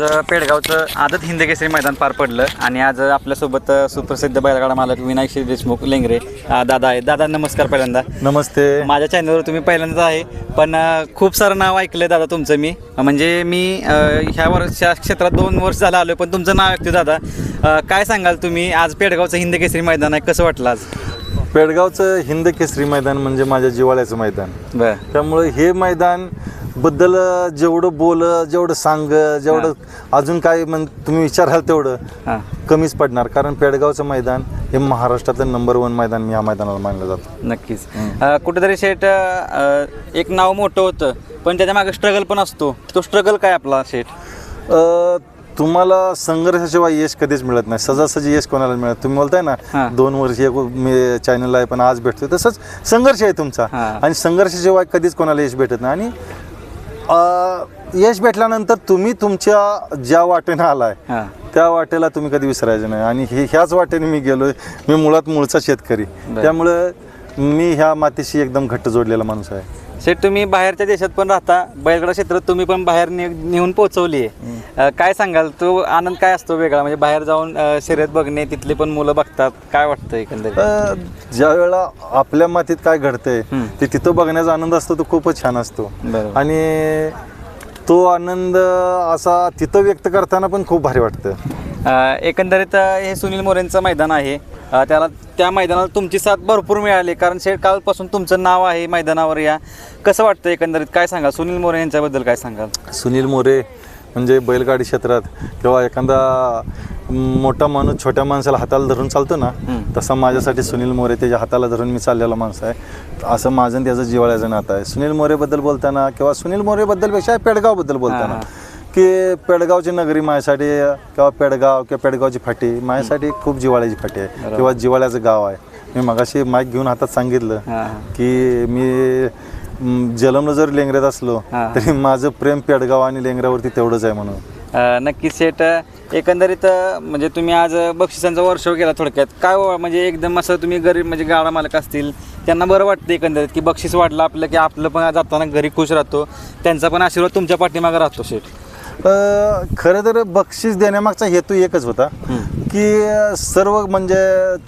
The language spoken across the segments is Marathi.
आज पेडगावचं आदत हिंद केसरी मैदान पार पडलं आणि आज आपल्यासोबत सुप्रसिद्ध बैलगाडा मालक विनायक श्री देशमुख लेंगरे दादा आहे दादा नमस्कार पहिल्यांदा. नमस्ते. माझ्या चॅनलवर तुम्ही पहिल्यांदाच आहे पण खूप सारं नाव ऐकलं दादा तुमचं मी. म्हणजे मी ह्या वर्षा क्षेत्रात दोन वर्ष झालं आलो पण तुमचं नाव ऐकतो दादा. काय सांगाल तुम्ही? आज पेडगावचं हिंद केसरी मैदान आहे कसं वाटलं आज? पेडगावचं हिंद केसरी मैदान म्हणजे माझ्या जिवाळ्याचं मैदान. त्यामुळे हे मैदान बद्दल जेवढं बोल जेवढं सांग जेवढं अजून काय म्हण तुम्ही विचाराल तेवढं कमीच पडणार. कारण पेडगावचं मैदान हे महाराष्ट्रातलं नंबर वन मैदान या मैदानाला मानलं जातं. नक्कीच. कुठेतरी शेट अ, एक नाव मोठं होतं पण त्याच्यामागे स्ट्रगल पण असतो. तो स्ट्रगल काय आपला शेट अ, तुम्हाला संघर्षाशिवाय यश कधीच मिळत नाही. सहजासहजी यश कोणाला मिळत? तुम्ही बोलताय. ना दोन वर्ष मी चॅनलला आहे पण आज भेटतोय. तसंच संघर्ष आहे तुमचा. आणि संघर्षाशिवाय कधीच कोणाला यश भेटत नाही. आणि यश भेटल्यानंतर तुम्ही तुमच्या ज्या वाटेनं आलाय हां. त्या वाटेला तुम्ही कधी विसरायचं नाही. आणि हे ह्याच वाटेने मी गेलोय. मी मुळात मुळचा शेतकरी. त्यामुळं मी ह्या मातीशी एकदम घट्ट जोडलेला माणूस आहे. शेट तुम्ही बाहेरच्या देशात पण राहता बैलगाडा क्षेत्रात तुम्ही पण बाहेर ने नेऊन पोहोचवली आहे काय सांगाल? तो आनंद काय असतो वेगळा? म्हणजे बाहेर जाऊन शर्यत बघणे तिथली पण मुलं बघतात. काय वाटतं एकंदरीत? ज्या वेळेला आपल्या मातीत काय घडतंय. ते तिथं बघण्याचा आनंद असतो तो खूपच छान असतो. आणि तो आनंद असा तिथं व्यक्त करताना पण खूप भारी वाटतं. एकंदरीत हे सुनील मोरेंचं मैदान आहे. अ, त्याला त्या मैदानाला तुमची साथ भरपूर मिळाली. कारण शेट कालपासून तुमचं नाव आहे मैदानावर या. कसं वाटतं एकंदरीत? काय सांगाल? सुनील मोरे यांच्याबद्दल काय सांगाल? सुनील मोरे म्हणजे बैलगाडी क्षेत्रात किंवा एखादा मोठा माणूस छोट्या माणसाला हाताला धरून चालतो ना. तसा माझ्यासाठी सुनील मोरे त्याच्या हाताला धरून मी चाललेला माणूस आहे. असं माझं आणि त्याचं जिवाळ्याचं नातं आहे. सुनील मोरेबद्दल बोलताना किंवा सुनील मोरेबद्दलपेक्षा पेडगावबद्दल बोलताना. की पेडगावची नगरी माझ्यासाठी किंवा पेडगाव किंवा पेडगावची फाटी माझ्यासाठी खूप जिवाळ्याची फाटी आहे. किंवा जिवाळ्याचं गाव आहे. मी मगाशी माईक घेऊन हातात सांगितलं हां. की मी जन्मलो जर लेंगऱ्यात असलो हां. तरी माझं प्रेम पेडगाव आणि लेंगऱ्यावरती तेवढंच आहे म्हणून. नक्कीच अ, एकंदरीत म्हणजे तुम्ही आज बक्षिसांचा वर्षव केला थोडक्यात. काय व- म्हणजे एकदम असं तुम्ही गरीब म्हणजे गाडा मालक असतील त्यांना बरं वाटतं एकंदरीत की बक्षीस वाढलं आपलं की आपलं पण जाताना घरी खुश राहतो. त्यांचा पण आशीर्वाद तुमच्या पाठीमागे राहतो शेट अ, खरं तर बक्षीस देण्यामागचा हेतू एकच होता की सर्व म्हणजे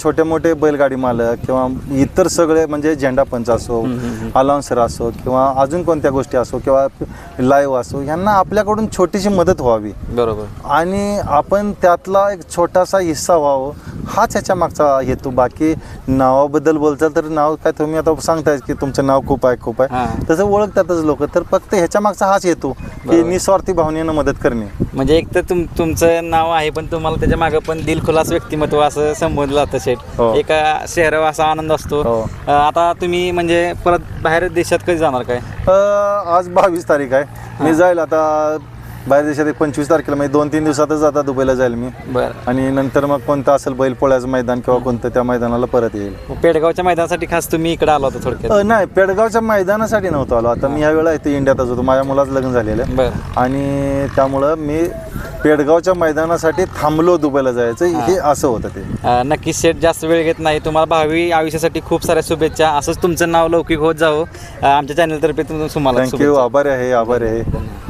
छोटे मोठे बैलगाडी मालक किंवा इतर सगळे म्हणजे झेंडा पंच असो अलाउन्सर असो किंवा अजून कोणत्या गोष्टी असो किंवा लाईव्ह असो यांना आपल्याकडून छोटीशी मदत व्हावी. बरोबर. आणि आपण त्यातला एक छोटासा हिस्सा व्हावं हाच ह्याच्या मागचा हेतू. बाकी नावाबद्दल बोलता तर नाव काय तुम्ही आता सांगताय की तुमचं नाव खूप आहे खूप आहे. तसं ओळखतातच लोक तर फक्त ह्याच्या मागचा हाच हेतू की निस्वार्थी भावनेनं मदत करणे. म्हणजे एक तर तुम तुमचं नाव आहे पण तुम्हाला त्याच्यामागे पण दिलखुलास व्यक्तिमत्व असं संबोधलं जातं शेट हो. एका शहरावर असा आनंद असतो. हो. अ, आता तुम्ही म्हणजे परत बाहेर देशात कधी जाणार काय? अं, आज बावीस तारीख आहे. मी जाईल आता बाहेर देशात एक पंचवीस तारखेला म्हणजे दोन तीन दिवसातच आता दुबईला जाईल मी. बरं. आणि नंतर मग कोणतं असेल बैलपोळ्याचं मैदान किंवा कोणतं त्या मैदानाला परत येईल. पेडगावच्या मैदानासाठी खास तुम्ही इकडे आला होता थोडक्यात. अं, नाही पेडगावच्या मैदानासाठी नव्हतो आलो. आता मी ह्या वेळेला इथे इंडियातच होतो. माझ्या मुलाचं लग्न झालेलं. आहे बरं. आणि त्यामुळं मी पेडगावच्या मैदानासाठी थांबलो दुबईला जायचं. हे. असं होतं ते. अ, नक्कीच शेट जास्त वेळ घेत नाही. तुम्हाला भावी आयुष्यासाठी खूप साऱ्या शुभेच्छा. असंच तुमचं नाव लौकिक होत जावं. अ, आमच्या चॅनलतर्फे तुम- तुम्हाला थँक्यू शुभेच्छा. आभार आहे आभार आहे.